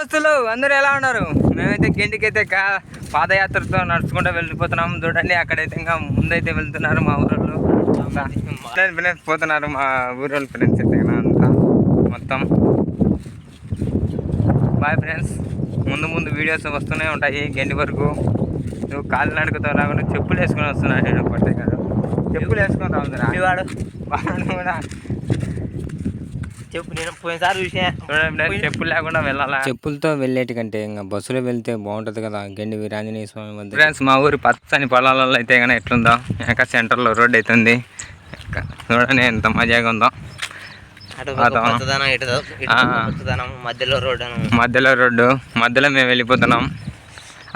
దోస్తులు అందరూ ఎలా ఉన్నారు? మేమైతే గెంటికైతే కా పాదయాత్రతో నడుచుకుంటూ వెళ్ళిపోతున్నాం. చూడండి అక్కడైతే ఇంకా ముందైతే వెళ్తున్నారు మా ఊరోళ్ళు. ఫ్రెండ్స్ పోతున్నారు మా ఊరోళ్ళు ఫ్రెండ్స్ అయితే అంతా మొత్తం. బాయ్ ఫ్రెండ్స్ ముందు ముందు వీడియోస్ వస్తూనే ఉంటాయి గెంటి వరకు. నువ్వు కాళ్ళు నడుకుతో రాకుండా చెప్పులు వేసుకొని వస్తున్నాను నేను కొట్టే కాదు. చెప్పులు వేసుకొని రావుతురా వాడు వాడు కూడా చెప్పు నేను పోయినసారి చూసా చూడండి చెప్పులు లేకుండా వెళ్ళాలా? చెప్పులతో వెళ్ళేటి కంటే ఇంకా బస్సులో వెళ్తే బాగుంటుంది కదా గండి వీరాంజనేయ స్వామి వద్ద ఫ్రెండ్స్ మా ఊరి పచ్చని పొలాలలో అయితే కానీ ఎట్లుందో ఇంకా సెంటర్లో రోడ్ అవుతుంది. చూడండి ఎంత మజాగా ఉందో. మధ్యలో రోడ్ అను. మధ్యలో రోడ్డు మధ్యలో మేము వెళ్ళిపోతున్నాం.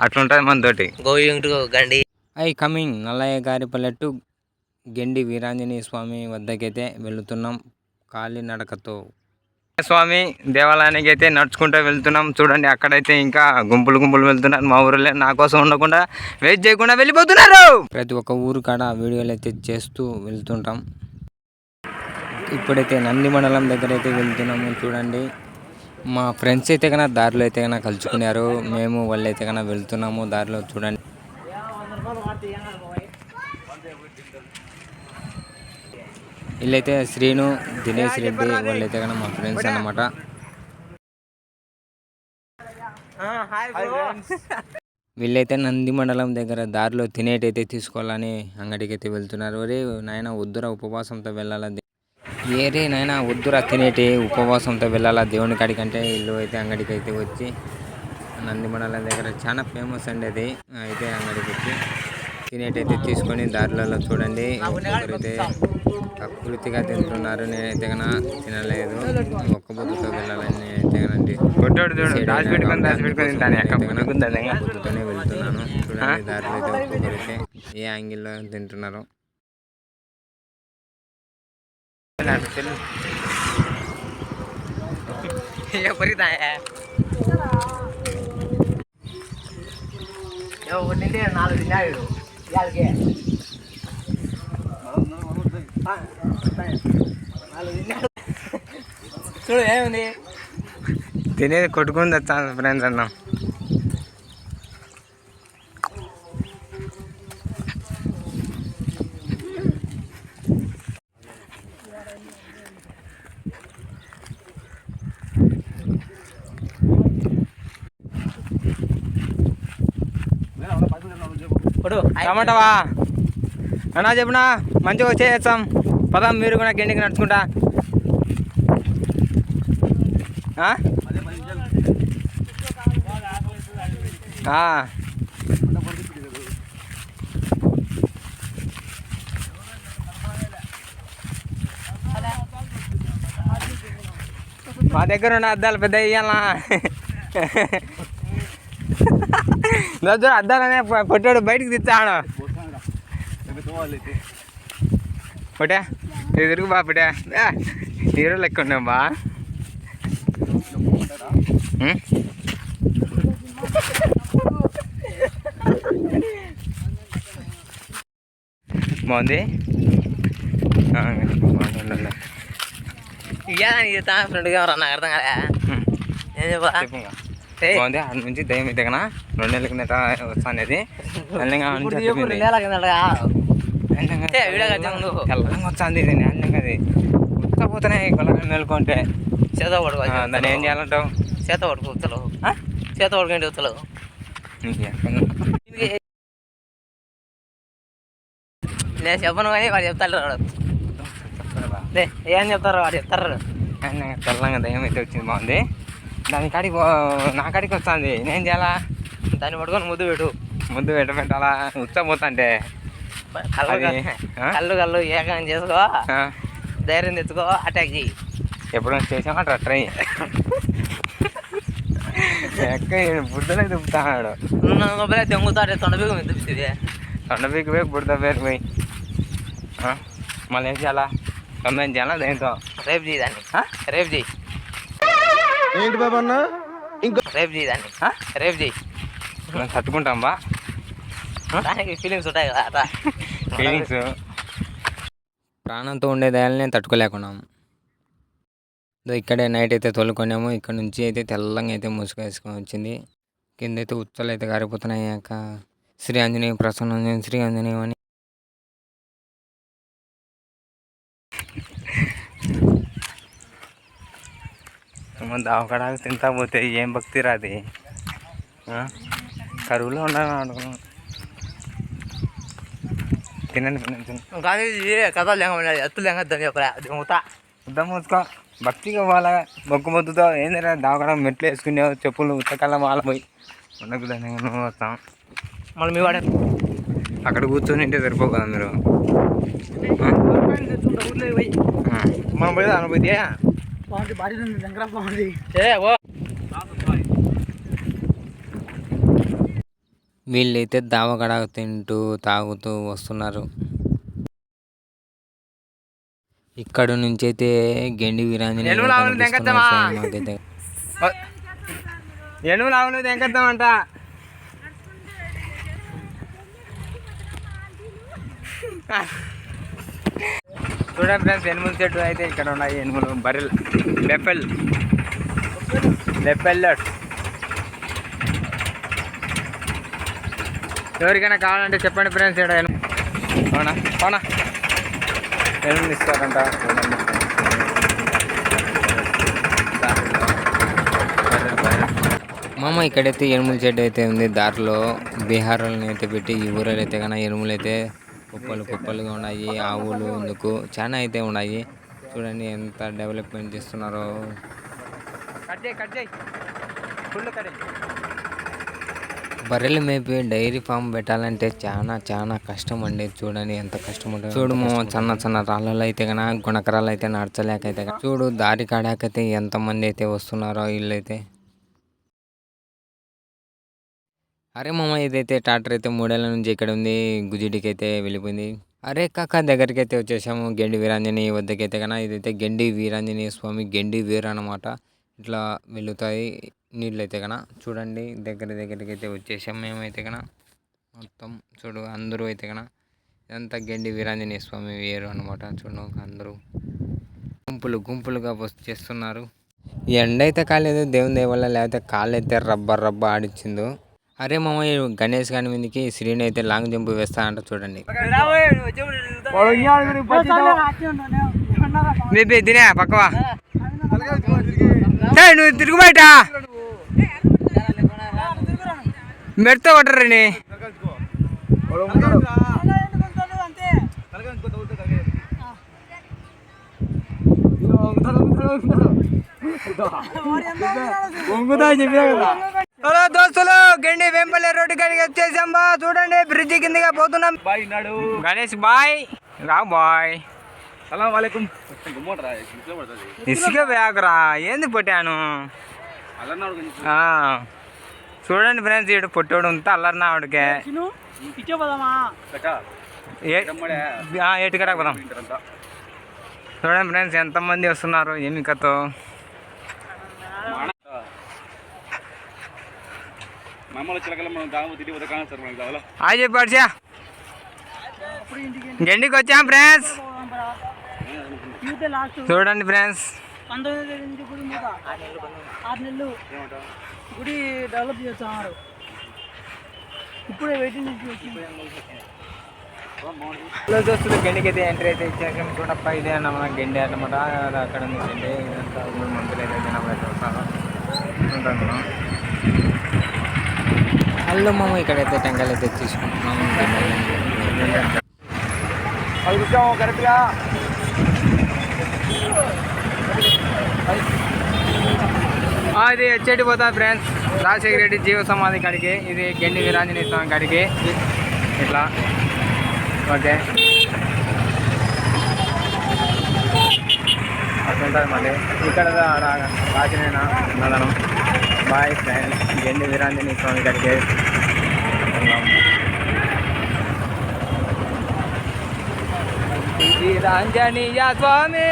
అట్లుంటుంది మనతోటి. Going to Gandi. I coming Nallayya గారి పల్లెట్టు గెండి వీరాంజనేయ స్వామి వద్దకైతే వెళుతున్నాం. కాలినడకతో స్వామి దేవాలయానికి అయితే నడుచుకుంటూ వెళ్తున్నాం. చూడండి అక్కడైతే ఇంకా గుంపులు గుంపులు వెళ్తున్నారు. మా ఊరిలో నా కోసం ఉండకుండా వెయిట్ చేయకుండా వెళ్ళిపోతున్నారు. ప్రతి ఒక్క ఊరు కాడ వీడియోలు అయితే చేస్తూ వెళ్తుంటాం. ఇప్పుడైతే నంది మండలం దగ్గర అయితే వెళ్తున్నాము చూడండి. మా ఫ్రెండ్స్ అయితే కన్నా దారిలో అయితే కన్నా కలుసుకున్నారు. మేము వాళ్ళు అయితే కన్నా వెళ్తున్నాము దారిలో చూడండి. వీళ్ళైతే శ్రీను దినేష్ రెడ్డి వాళ్ళైతే కన్నా మా ఫ్రెండ్స్ అన్నమాట. వీళ్ళైతే నంది మండలం దగ్గర దారిలో తినేటైతే తీసుకోవాలని అంగడికి అయితే వెళ్తున్నారు. ఒరే నాయన వద్దురా ఉపవాసంతో వెళ్ళాలా ఏరే నాయన వద్దురా తినేటి ఉపవాసంతో వెళ్ళాలా దేవుని కాడికి అంటే వీళ్ళు అయితే అంగడికి అయితే వచ్చి నంది మండలం దగ్గర చాలా ఫేమస్ అండి అది. అయితే అంగడికి వచ్చి తినేటైతే తీసుకొని దారిలలో చూడండి. ఒకరైతే ప్రకృతిగా తింటున్నారు. నేనైతే కన్నా తినలేదు. ఒక్క బుద్ధతో వెళ్ళాలని నేనైతే బుద్ధతోనే వెళ్తున్నాను. చూడండి దారిలో అయితే ఒక్కొక్కరైతే ఏ యాంగిల్లో తింటున్నారు. నాలుగు తిన్నాడు. ఇవాళకి. చూడు ఏముంది? తినేది కొట్టుకుని తెచ్చాను ఫ్రెండ్స్ అన్నాం. టమాటావా అన్నా చెప్పునా? మంచిగా వచ్చేస్తాం పదాం మీరు కూడా గిండికి నడుచుకుంటా. మా దగ్గర ఉన్న అద్దాలు పెద్ద ఇయ్యాలా దగ్గర అద్దాలనే పొట్టాడు బయటికి తెచ్చాడు. ఇది తిరుగు బా ఆ, హీరో లెక్క ఉన్నాం బా? బాగుంది. ఇయ్యాలని చెప్తా ఫ్రెండ్గా అర్థం కదా. ఏం చెప్పా. బాగుంది అటు నుంచి దయ్యం కన్నా రెండు నెలల కిందట వస్తాను అది తెల్లంగా నుంచి అటు వస్తుంది ఇది అది ఉత్తపోతున్నాయి కొలగా మేలుకుంటే చేత పడుకో దాన్ని ఏం చేయాలంటావు? చేత పడుకో చేత పడుకోండి ఉత్తలు. నీకు ఎక్కడ- నేను చెప్పను కానీ వాడు చెప్తాడు వాడు ఏం చెప్తారు వాడు చెప్తారు తెల్లంగా దయ్యం అయితే వచ్చింది బాగుంది. దాని కాడికి నా కాడికి వస్తుంది. నేను చేయాలా? దాన్ని పట్టుకొని ముద్దు పెట్టు. ముద్దు పెట్ట పెట్టాలా ఉత్తపోతుంటే కళ్ళు అది, ఆ? కళ్ళు కళ్ళు ఏకం చేసుకో ఆ, ధైర్యం తెచ్చుకో అటాక్ చెయ్యి. ఎప్పుడు చేసామంట ట్రై ఎక్క బుడ్డలే దుప్పుతాడు నువ్వు తెంగుతాడే తొండబిగు మీద దుప్పుతుంది తొండపీకి పోయి బుడత పేరు పోయి. ఆ, మళ్ళీ ఏం చేయాలా? తొందర ఏం చేయాలా దేంతో? రేపు చేయి దాన్ని. ఆ? రేపు చేయి ఏంటి బాబా అన్న? రేపు చేయి దాన్ని. ఆ? రేపు చేయి మనం తట్టుకుంటాం బా. దానికి ఫీలింగ్స్ ఉంటాయి కదా అట్లా ఫీలింగ్స్ ప్రాణంతో ఉండే దయాలనే తట్టుకోలేకున్నాం. ఇదో ఇక్కడే నైట్ అయితే తోలుకొన్నాము. ఇక్కడ నుంచి అయితే తెల్లంగా అయితే ముసుగు వేసుకొని వచ్చింది. కింద అయితే ఉచ్చలు అయితే గారిపోతున్నాయి అక్క. శ్రీ ఆంజనేయ ప్రసన్న శ్రీ ఆంజనేయం అని. దావకడానికి తింటా పోతే ఏం భక్తి రాది? కరువులో ఉండాలని అనుకున్నాను తినండి తినండి కానీ కథ లేక ఎత్తు లేక దాన్ని చెప్పరా దిగుతా ఉద్దం మూసుకో భక్తిగా వాళ్ళ మొక్కు మొద్దుతో ఏందిరా దావకడ మెట్లు వేసుకునేవు చెప్పులు ఉత్తకాల మాల పోయి ఉండకు దాన్ని వస్తాం మళ్ళీ మీ వాడే అక్కడ కూర్చొని ఉంటే సరిపో కదా మీరు ఆ? ఆ. మనం పోయేదా అనుభూతి ఏ ఓ వీళ్ళైతే దావకడ తింటూ తాగుతూ వస్తున్నారు. ఇక్కడ నుంచి అయితే గెండి ఎనుములు తెంకొద్దామంట చూడండి ఫ్రెండ్స్ ఎనుముల చెట్టు అయితే ఇక్కడ ఉన్నాయి. ఎనుములు బర్రెల్ బెఫెల్ బెఫెల్లట్ ఎవరికైనా కావాలంటే చెప్పండి ఫ్రెండ్స్ ఇక్కడ. అవునా? అవునా? ఎనుములు ఇస్తారంట? మామ ఇక్కడైతే ఎనుముల చెట్టు అయితే ఉంది. దారిలో బీహార్లను అయితే పెట్టి ఈ ఊరలో అయితే కన్నా ఎనుములు అయితే కుప్పలు కుప్పలుగా ఉన్నాయి. ఆవులు ఇందుకు చాలా అయితే ఉన్నాయి. చూడండి ఎంత డెవలప్మెంట్ చేస్తున్నారో. బర్రెలు మేపి డైరీ ఫామ్ పెట్టాలంటే చాలా చాలా కష్టం అండి చూడండి ఎంత కష్టం ఉంటుంది చూడు చిన్న చిన్న రాళ్ళలో అయితే కన్నా గుణకరాలు అయితే నడచలేక అయితే చూడు దారి కాడాకైతే ఎంత మంది అయితే వస్తున్నారో వీళ్ళైతే. అరే మామ ఇదైతే ట్రాక్టర్ అయితే మూడేళ్ళ నుంచి ఇక్కడ ఉంది గుజిడికి అయితే వెళ్ళిపోయింది. అరే కాక దగ్గరికి అయితే వచ్చేసాము గెండి వీరాంజనేయ వద్దకైతే కన్నా ఇదైతే గెండి వీరాంజనేయ స్వామి గెండి వీర అన్నమాట. ఇట్లా వెళుతాయి నీళ్ళు అయితే కన్నా చూడండి దగ్గర దగ్గరికి అయితే వచ్చేసాం మేమైతే కన్నా మొత్తం చూడు అందరూ అయితే కన్నా ఇదంతా గెండి వీరాంజనేయ స్వామి వేరు అనమాట చూడు అందరూ గుంపులు గుంపులుగా చేస్తున్నారు. ఈ ఎండ అయితే కాలేదు దేవుని దయ వల్ల లేకపోతే కాళ్ళు అయితే రబ్బ రబ్బ ఆడిచ్చిందో అరే మామ ఈ గణేష్ గాని మీదకి శ్రీని అయితే లాంగ్ జంప్ వేస్తా అంట చూడండి బేబీ దినే పక్కవా. నువ్వు తిరుగు బయట. మెడతో కొట్టరని హలో దోస్తులు గండి వెంపల్లి రోడ్డు కాడికి వచ్చేసాం బా. చూడండి బ్రిడ్జి కిందగా పోతున్నాం. గణేష్ బాయ్. రావు బాయ్. ఇసుక వేగరా ఏంది పొట్టాను? ఆ, చూడండి ఫ్రెండ్స్ ఇటు పొట్టోడు ఉంటే అల్లరినా ఆవిడకే. ఏటుకరా పోదాం? చూడండి ఫ్రెండ్స్ ఎంతమంది వస్తున్నారు ఏమి కథో? హాయ్ చెప్పు హర్ష గండికి వచ్చాం ఫ్రెండ్స్. చూడండి ఫ్రెండ్స్. గుడి డెవలప్ చేస్తున్నారు. ఇప్పుడే వెయిటింగ్ హలో దోస్తులు గండికి అయితే ఎంట్రీ అయితే ఇచ్చాక చూడప్ప ఇదే అన్నమాట గండి అన్నమాట. అది అక్కడ ఉంది గండి. ఇదంతా ఊరు మందులు అయితే జనాలు చూస్తాను ఉంటాను హలో మామ ఇక్కడైతే టెంకాయలు అయితే తీసుకుంటున్నాము ఆ, ఇది వచ్చేటి పోతా ఫ్రెండ్స్. రాజశేఖర రెడ్డి జీవ సమాధి కాడికి. ఇది గెండి వీరాంజనేయ స్వామి కాడికి. ఇట్లా. ఓకే. అట్లుంటుంది మళ్ళీ. ఇక్కడ రాజనేన నదనం బాయ్ ఫ్రెండ్స్. గెండి వీరాంజనేయ స్వామి కాడికి. వెళ్దాం. వీరాంజనేయ స్వామి.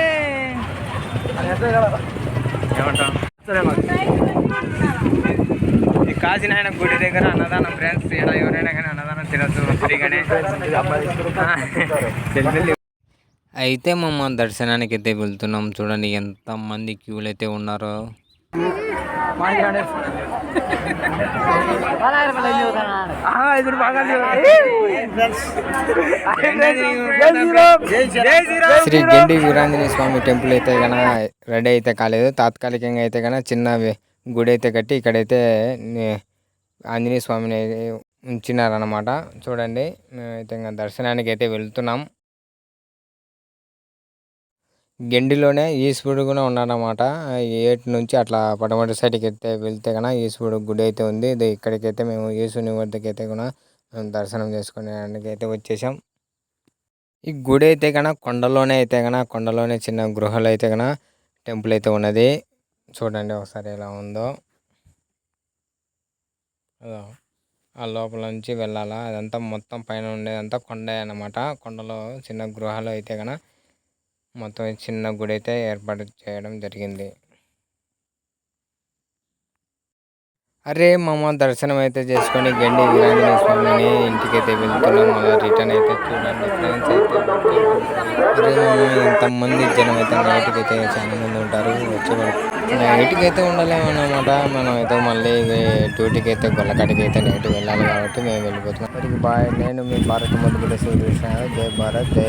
ఏమంటాం ఈ కాశీనాయన గుడి దగ్గర అన్నదానం ఫ్రెండ్స్ ఇక్కడ ఎవరైనా కానీ అన్నదానం తినచ్చు. ఫ్రీగానే అయితే మమ్మ దర్శనానికి అయితే వెళ్తున్నాం. చూడండి ఎంత మంది క్యూలు అయితే ఉన్నారో. శ్రీ గెండి వీరాంజనేయ స్వామి టెంపుల్ అయితే గన రెడీ అయితే కాలేదు. తాత్కాలికంగా అయితే గన చిన్న గుడి అయితే కట్టి ఇక్కడైతే ఆంజనేయ స్వామిని ఉంచినారనమాట ఉంచినారన్నమాట. చూడండి మేమైతే ఇంకా దర్శనానికి అయితే వెళ్తున్నాం. గెండిలోనే ఈశ్వరుడు కూడా ఉన్నాడనమాట ఏటి నుంచి అట్లా పడమటి సైడ్కి అయితే వెళ్తే కన్నా ఈశ్వరుడు గుడి అయితే ఉంది. ఇది ఇక్కడికైతే మేము యేసుని వద్దకి అయితే కూడా మేము దర్శనం చేసుకునేందుకు అయితే వచ్చేసాం. ఈ గుడి అయితే కన్నా కొండలోనే అయితే కన్నా కొండలోనే చిన్న గృహలు అయితే కన్నా టెంపుల్ అయితే ఉన్నది. చూడండి ఒకసారి ఎలా ఉందో. ఆ లోపల నుంచి వెళ్ళాలా? అదంతా మొత్తం పైన ఉండేదంతా కొండ అనమాట కొండలో చిన్న గృహాలు అయితే కన్నా మొత్తం చిన్న గుడి అయితే ఏర్పాటు చేయడం జరిగింది. అరే మామ దర్శనం అయితే చేసుకొని గండి వీరాంజనేయ స్వామిని ఇంటికి అయితే వెళ్తున్నాం. మళ్ళీ రిటర్న్ అయితే చూడండి ఫ్రెండ్స్ అయితే అరే మామ ఇంతమంది జనం అయితే నైట్కి అయితే చాలా మంది ఉంటారు. వచ్చేవాళ్ళు నైట్కి అయితే ఉండలేమన్నమాట. మనం అయితే మళ్ళీ డ్యూటీకి అయితే గొల్లకాడికి అయితే నైట్ వెళ్ళాలి కాబట్టి మేము వెళ్ళిపోతున్నాం. మరి బాయ్ నేను మీ భారత్ మొదటి జై భారత్ జై